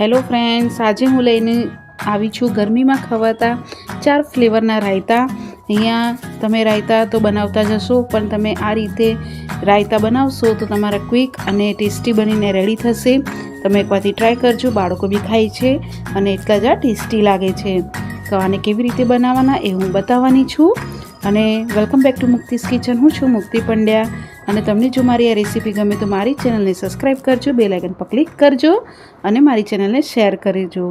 Hello friends, આજે હું લઈને આવી છું ગરમીમાં ખવાતા ચાર ફ્લેવરના રાયતા. અહીંયા તમે રાયતા તો બનાવતા જશો પણ તમે આ રીતે રાયતા બનાવશો તો તમારા ક્વિક અને ટેસ્ટી બનીને રેડી થશે. તમે એકવારથી ટ્રાય કરજો, બાળકો બી ખાય છે અને એટલા જ આ ટેસ્ટી લાગે છે. તો આને કેવી રીતે બનાવવાના એ હું બતાવવાની છું. અને welcome back to Mukti's kitchen. હું છું મુક્તિ પંડ્યા. અને તમને જો મારી આ રેસીપી ગમે તો મારી ચેનલને સબસ્ક્રાઈબ કરજો બે લાઇકન પર ક્લિક કરજો અને મારી ચેનલને શેર કરજો.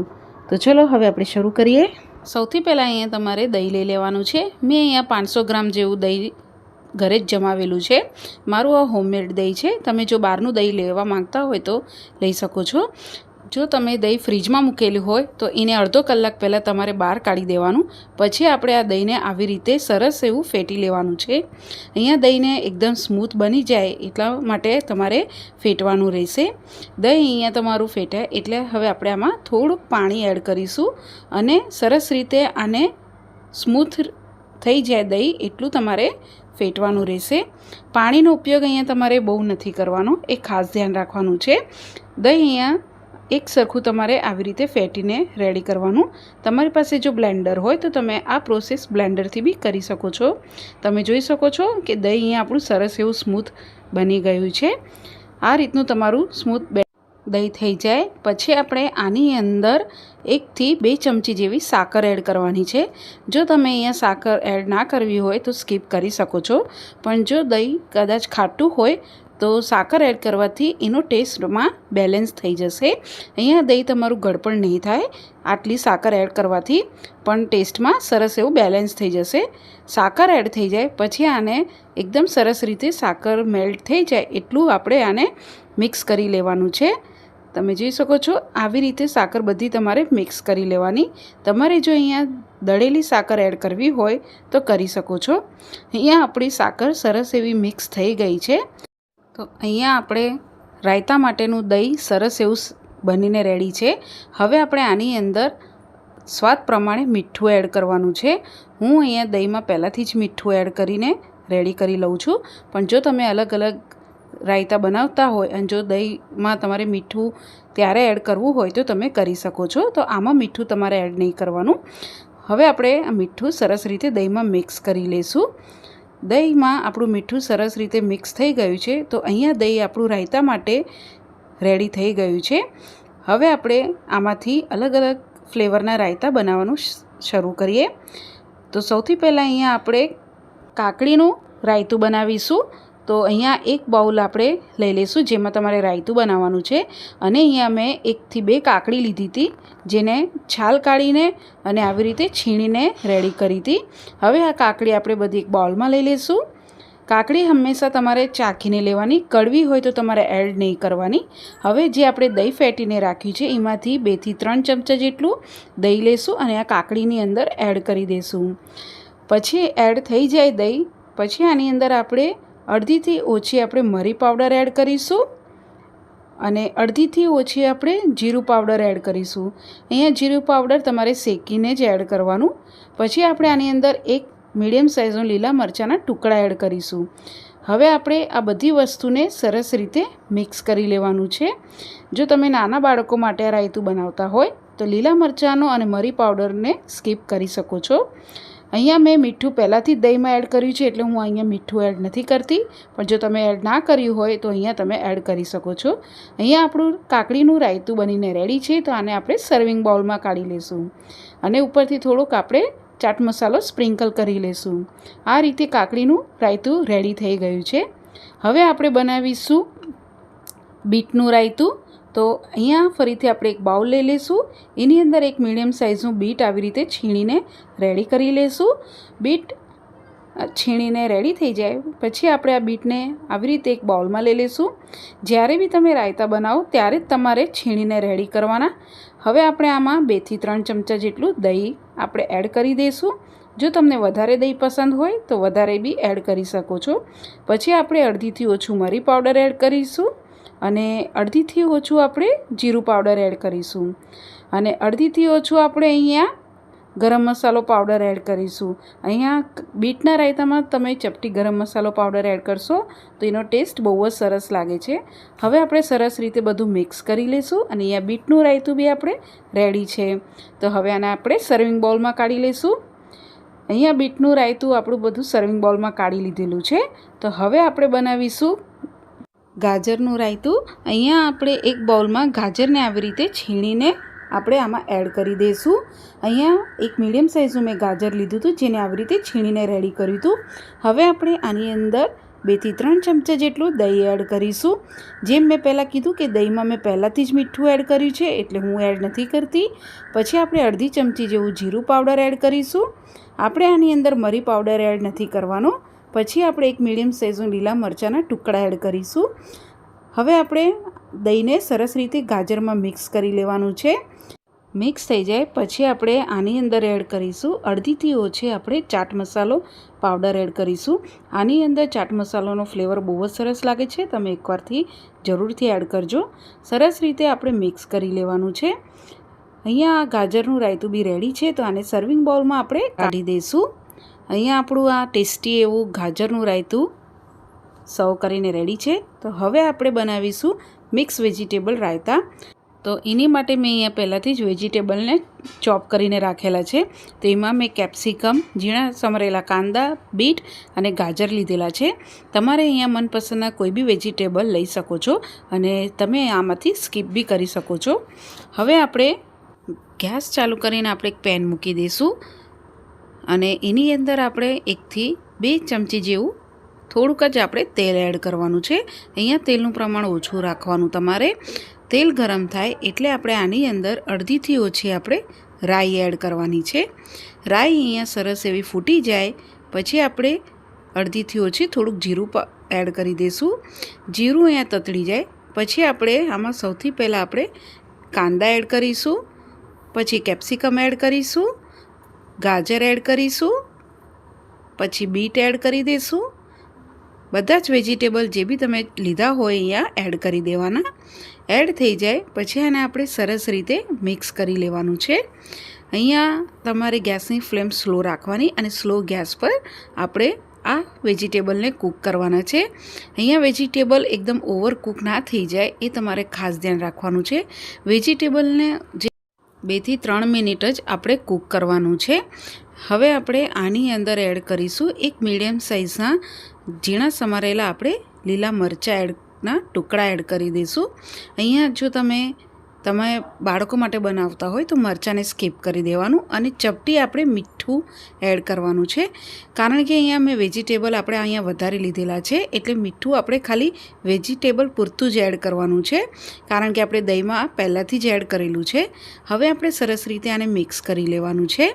તો ચલો હવે આપણે શરૂ કરીએ. સૌથી પહેલાં અહીંયા તમારે દહીં લઈ લેવાનું છે. મેં અહીંયા પાંચસો ગ્રામ જેવું દહીં ઘરે જ જમાવેલું છે. મારું આ હોમમેડ દહીં છે. તમે જો બહારનું દહીં લેવા માંગતા હોય તો લઈ શકો છો. જો તમે દહીં ફ્રીજમાં મૂકેલું હોય, તો એને અડધો કલાક પહેલાં તમારે બહાર કાઢી દેવાનું. પછી આપણે આ દહીંને આવી રીતે સરસ એવું ફેટી લેવાનું છે. અહીંયા દહીંને એકદમ સ્મૂથ બની જાય એટલા માટે તમારે ફેટવાનું રહેશે. દહીં અહીંયા તમારું ફેટાય એટલે હવે આપણે આમાં થોડુંક પાણી એડ કરીશું અને સરસ રીતે આને સ્મૂથ થઈ જાય દહીં એટલું તમારે ફેટવાનું રહેશે. પાણીનો ઉપયોગ અહીંયા તમારે બહુ નથી કરવાનો, એ ખાસ ધ્યાન રાખવાનું છે. દહીં અહીંયા એક સરખું તમારે આવી રીતે ફેટીને રેડી કરવાનું. તમારી પાસે જો બ્લેન્ડર હોય તો તમે આ પ્રોસેસ બ્લેન્ડરથી બી કરી શકો છો. તમે જોઈ શકો છો કે દહીં અહીંયા આપણું સરસ એવું સ્મૂથ બની ગયું છે. આ રીતનું તમારું સ્મૂથ દહીં થઈ જાય. પછી આપણે આની અંદર એકથી બે ચમચી જેવી સાકર એડ કરવાની છે. જો તમે અહીંયા સાકર એડ ના કરવી હોય તો સ્કીપ કરી શકો છો. પણ જો દહીં કદાચ ખાટું હોય તો સાકર એડ કરવાથી એનો ટેસ્ટમાં બેલેન્સ થઈ જશે. અહીંયા દહીં તમારું ગળપણ નહીં થાય, આટલી સાકર એડ કરવાથી પણ ટેસ્ટમાં સરસ એવું બેલેન્સ થઈ જશે. સાકર એડ થઈ જાય, પછી આને એકદમ સરસ રીતે સાકર મેલ્ટ થઈ જાય એટલું આપણે આને મિક્સ કરી લેવાનું છે. તમે જોઈ શકો છો, આવી રીતે સાકર બધી તમારે મિક્સ કરી લેવાની. તમારે જો અહીંયા દળેલી સાકર એડ કરવી હોય તો કરી શકો છો. અહીંયા આપણી સાકર સરસ એવી મિક્સ થઈ ગઈ છે. તો અહીંયા આપણે રાયતા માટેનું દહીં સરસ એવું બનીને રેડી છે. હવે આપણે આની અંદર સ્વાદ પ્રમાણે મીઠું એડ કરવાનું છે. હું અહીંયા દહીંમાં પહેલાંથી જ મીઠું એડ કરીને રેડી કરી લઉં છું. પણ જો તમે અલગ અલગ રાયતા બનાવતા હોય અને જો દહીંમાં તમારે મીઠું ત્યારે એડ કરવું હોય તો તમે કરી શકો છો. તો આમાં મીઠું તમારે એડ નહીં કરવાનું. હવે આપણે આ મીઠું સરસ રીતે દહીંમાં મિક્સ કરી લઈશું. દહીંમાં આપણું મીઠું સરસ રીતે મિક્સ થઈ ગયું છે, તો અહીંયા દહીં આપણું રાયતા માટે રેડી થઈ ગયું છે. હવે આપણે આમાંથી અલગ અલગ ફ્લેવરના રાયતા બનાવવાનું શરૂ કરીએ. તો સૌથી પહેલાં અહીંયા આપણે કાકડીનું રાયતું બનાવીશું. તો અહીંયા એક બાઉલ આપણે લઈ લઈશું, જેમાં તમારે રાયતું બનાવવાનું છે. અને અહીંયા મેં એકથી બે કાકડી લીધી હતી, જેને છાલ કાઢીને અને આવી રીતે છીણીને રેડી કરી હતી. હવે આ કાકડી આપણે બધી એક બાઉલમાં લઈ લઈશું. કાકડી હંમેશા તમારે ચાખીને લેવાની, કડવી હોય તો તમારે એડ નહીં કરવાની. હવે જે આપણે દહીં ફેટીને રાખ્યું છે, એમાંથી બેથી ત્રણ ચમચા જેટલું દહીં લેશું અને આ કાકડીની અંદર એડ કરી દઈશું. પછી એડ થઈ જાય દહીં, પછી આની અંદર આપણે અડધીથી ઓછી આપણે મરી પાવડર એડ કરીશું અને અડધીથી ઓછી આપણે જીરું પાવડર એડ કરીશું. અહીંયા જીરું પાવડર તમારે શેકીને જ એડ કરવાનું. પછી આપણે આની અંદર એક મીડિયમ સાઇઝનો લીલા મરચાંના ટુકડા એડ કરીશું. હવે આપણે આ બધી વસ્તુને સરસ રીતે મિક્સ કરી લેવાનું છે. જો તમે નાના બાળકો માટે આ રાયતું બનાવતા હોય તો લીલા મરચાંનો અને મરી પાવડરને સ્કીપ કરી શકો છો. અહીંયા મેં મીઠું પહેલાંથી જ દહીંમાં એડ કર્યું છે એટલે હું અહીંયા મીઠું એડ નથી કરતી. પણ જો તમે એડ ના કર્યું હોય તો અહીંયા તમે એડ કરી શકો છો. અહીંયા આપણું કાકડીનું રાયતું બનીને રેડી છે તો આને આપણે સર્વિંગ બાઉલમાં કાઢી લઈશું અને ઉપરથી થોડુંક આપણે ચાટ મસાલો સ્પ્રિંકલ કરી લઈશું આ રીતે કાકડીનું રાયતું રેડી થઈ ગયું છે. હવે આપણે બનાવીશું બીટનું રાયતું. તો અહીંયા ફરીથી આપણે એક બાઉલ લઈ લઈશું. એની અંદર એક મીડિયમ સાઇઝનું બીટ આવી રીતે છીણીને રેડી કરી લઈશું. બીટ છીણીને રેડી થઈ જાય. પછી આપણે આ બીટને આવી રીતે એક બાઉલમાં લઈ લઈશું. જ્યારે બી તમે રાયતા બનાવો ત્યારે જ તમારે છીણીને રેડી કરવાના. હવે આપણે આમાં બેથી ત્રણ ચમચા જેટલું દહીં આપણે એડ કરી દઈશું. જો તમને વધારે દહીં પસંદ હોય તો વધારે બી એડ કરી શકો છો. પછી આપણે અડધીથી ઓછું મરી પાવડર એડ કરીશું. અને અડધીથી ઓછું આપણે જીરું પાવડર એડ કરીશું. અને અડધીથી ઓછું આપણે અહીંયા ગરમ મસાલો પાવડર એડ કરીશું. અહીંયા બીટના રાયતામાં તમે ચપટી ગરમ મસાલો પાવડર એડ કરશો તો એનો ટેસ્ટ બહુ જ સરસ લાગે છે. હવે આપણે સરસ રીતે બધું મિક્સ કરી લઈશું અને અહીંયા બીટનું રાયતું બી આપણે રેડી છે. તો હવે આને આપણે સર્વિંગ બોલમાં કાઢી લઈશું. અહીંયા બીટનું રાયતું આપણું બધું સર્વિંગ બોલમાં કાઢી લીધેલું છે. તો હવે આપણે બનાવીશું ગાજરનું રાયતું. અહીંયા આપણે એક બાઉલમાં ગાજરને આવી રીતે છીણીને આપણે આમાં એડ કરી દઈશું. અહીંયા એક મીડિયમ સાઇઝનું મેં ગાજર લીધું હતું, જેને આવી રીતે છીણીને રેડી કર્યું હતું. હવે આપણે આની અંદર બેથી ત્રણ ચમચા જેટલું દહીં એડ કરીશું. જેમ મેં પહેલાં કીધું કે દહીંમાં મેં પહેલાંથી જ મીઠું એડ કર્યું છે, એટલે હું એડ નથી કરતી. પછી આપણે અડધી ચમચી જેવું જીરું પાવડર એડ કરીશું. આપણે આની અંદર મરી પાવડર એડ નથી કરવાનો. પછી આપણે એક મીડિયમ સાઇઝનું લીલા મરચાંના ટુકડા એડ કરીશું. હવે આપણે દહીંને સરસ રીતે ગાજરમાં મિક્સ કરી લેવાનું છે. મિક્સ થઈ જાય પછી આપણે આની અંદર એડ કરીશું. અડધીથી ઓછી આપણે ચાટ મસાલો પાવડર એડ કરીશું. આની અંદર ચાટ મસાલોનો ફ્લેવર બહુ જ સરસ લાગે છે. તમે એકવારથી જરૂરથી એડ કરજો. સરસ રીતે આપણે મિક્સ કરી લેવાનું છે. અહીંયા ગાજરનું રાયતું બી રેડી છે. તો આને સર્વિંગ બાઉલમાં આપણે કાઢી દઈશું. અહીંયા આપણું આ ટેસ્ટી એવું ગાજરનું રાયતું સર્વ કરીને રેડી છે. તો હવે આપણે બનાવીશું મિક્સ વેજીટેબલ રાયતા. તો એની માટે મેં અહીંયા પહેલાંથી જ વેજીટેબલને ચોપ કરીને રાખેલા છે. તો એમાં મેં કેપ્સિકમ, ઝીણા સમરેલા કાંદા, બીટ અને ગાજર લીધેલા છે. તમારે અહીંયા મનપસંદના કોઈ બી વેજીટેબલ લઈ શકો છો અને તમે આમાંથી સ્કીપ બી કરી શકો છો. હવે આપણે ગેસ ચાલુ કરીને આપણે એક પેન મૂકી દઈશું. અને એની અંદર આપણે એકથી બે ચમચી જેવું થોડુંક જ આપણે તેલ એડ કરવાનું છે. અહીંયા તેલનું પ્રમાણ ઓછું રાખવાનું તમારે. તેલ ગરમ થાય એટલે આપણે આની અંદર અડધીથી ઓછી આપણે રાઈ એડ કરવાની છે. રાઈ અહીંયા સરસ એવી ફૂટી જાય, પછી આપણે અડધીથી ઓછી થોડુંક જીરું એડ કરી દઈશું. જીરું અહીંયા તતળી જાય, પછી આપણે આમાં સૌથી પહેલાં આપણે કાંદા એડ કરીશું, પછી કેપ્સિકમ એડ કરીશું ગાજર એડ કરીશું, પછી બીટ એડ કરી દઈશું બધા જ વેજીટેબલ જે બી તમે લીધા હોય અહીંયા એડ કરી દેવાના. એડ થઈ જાય, પછી આને આપણે સરસ રીતે મિક્સ કરી લેવાનું છે. અહીંયા તમારે ગેસની ફ્લેમ સ્લો રાખવાની અને સ્લો ગેસ પર આપણે આ વેજીટેબલને કૂક કરવાના છે. અહીંયા વેજીટેબલ એકદમ ઓવર કૂક ના થઈ જાય, એ તમારે ખાસ ધ્યાન રાખવાનું છે. વેજીટેબલને જે બેથી ત્રણ મિનિટ જ આપણે કૂક કરવાનું છે. હવે આપણે આની અંદર એડ કરીશું એક મીડિયમ સાઇઝના ઝીણા સમારેલા આપણે લીલા મરચાં એડના ટુકડા એડ કરી દઈશું. અહીંયા જો તમે તમે બાળકો માટે બનાવતા હોય તો મરચાંને સ્કીપ કરી દેવાનું અને ચપટી આપણે મીઠું એડ કરવાનું છે. કારણ કે અહીંયા મેં વેજીટેબલ આપણે અહીંયા વધારે લીધેલા છે, એટલે મીઠું આપણે ખાલી વેજીટેબલ પૂરતું જ એડ કરવાનું છે. કારણ કે આપણે દહીંમાં પહેલાંથી જ એડ કરેલું છે. હવે આપણે સરસ રીતે આને મિક્સ કરી લેવાનું છે.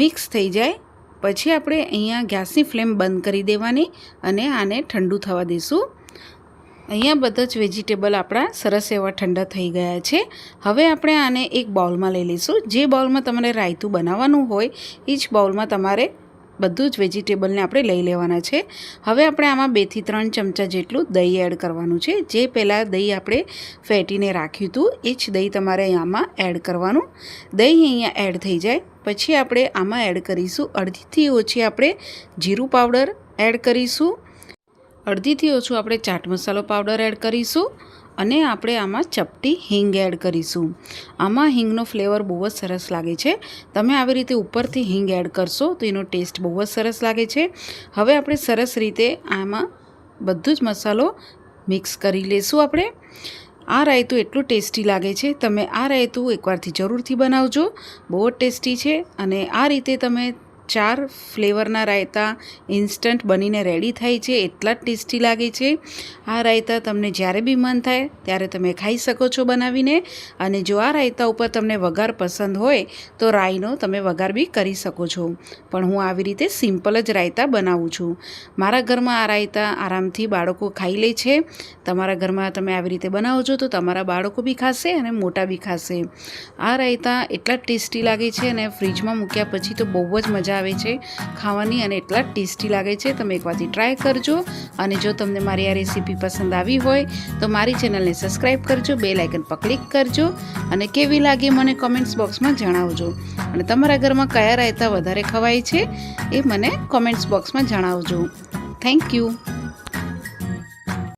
મિક્સ થઈ જાય, પછી આપણે અહીંયા ગેસની ફ્લેમ બંધ કરી દેવાની અને આને ઠંડુ થવા દઈશું. અહીંયા બધા જ વેજીટેબલ આપણા સરસ એવા ઠંડા થઈ ગયા છે. હવે આપણે આને એક બાઉલમાં લઈ લઈશું. જે બાઉલમાં તમારે રાયતું બનાવવાનું હોય એ જ બાઉલમાં તમારે બધું જ વેજીટેબલને આપણે લઈ લેવાના છે. હવે આપણે આમાં બેથી ત્રણ ચમચા જેટલું દહીં એડ કરવાનું છે. જે પહેલાં દહીં આપણે ફેટીને રાખ્યું હતું, એ જ દહીં તમારે આમાં એડ કરવાનું. દહીં અહીંયા એડ થઈ જાય. પછી આપણે આમાં એડ કરીશું. અડધીથી ઓછી આપણે જીરું પાવડર એડ કરીશું. અડધીથી ઓછું આપણે ચાટ મસાલો પાવડર એડ કરીશું અને આપણે આમાં ચપટી હિંગ એડ કરીશું. આમાં હિંગનો ફ્લેવર બહુ જ સરસ લાગે છે. તમે આવી રીતે ઉપરથી હિંગ એડ કરશો તો એનો ટેસ્ટ બહુ જ સરસ લાગે છે. હવે આપણે સરસ રીતે આમાં બધું જ મસાલો મિક્સ કરી લઈશું આપણે. આ રાયતું એટલું ટેસ્ટી લાગે છે. તમે આ રાયતું એકવારથી જરૂરથી બનાવજો. બહુ જ ટેસ્ટી છે અને આ રીતે તમે ચાર ફ્લેવરના રાયતા ઇન્સ્ટન્ટ બનીને રેડી થાય છે, એટલા જ ટેસ્ટી લાગે છે. આ રાયતા તમને જ્યારે બી મન થાય, ત્યારે તમે ખાઈ શકો છો બનાવીને. અને જો આ રાયતા ઉપર તમને વઘાર પસંદ હોય, તો રાઈનો તમે વઘાર બી કરી શકો છો. પણ હું આવી રીતે સિમ્પલ જ રાયતા બનાવું છું. મારા ઘરમાં આ રાયતા આરામથી બાળકો ખાઈ લે છે. તમારા ઘરમાં તમે આવી રીતે બનાવો છો તો તમારા બાળકો બી ખાશે અને મોટા બી ખાશે. આ રાયતા એટલા ટેસ્ટી લાગે છે અને ફ્રીજમાં મૂક્યા પછી તો બહુ જ મજા મજા આવે છે ખાવાની અને એટલા ટેસ્ટી લાગે છે. તમે એકવારથી ટ્રાય કરજો અને જો તમને મારી આ રેસીપી પસંદ આવી હોય તો મારી ચેનલને સબસ્ક્રાઈબ કરજો બે લાઇકન પર ક્લિક કરજો અને કેવી લાગે મને કોમેન્ટ્સ બોક્સમાં જણાવજો. અને તમારા ઘરમાં કયા રાયતા વધારે ખવાય છે એ મને કોમેન્ટ્સ બોક્સમાં જણાવજો. Thank you.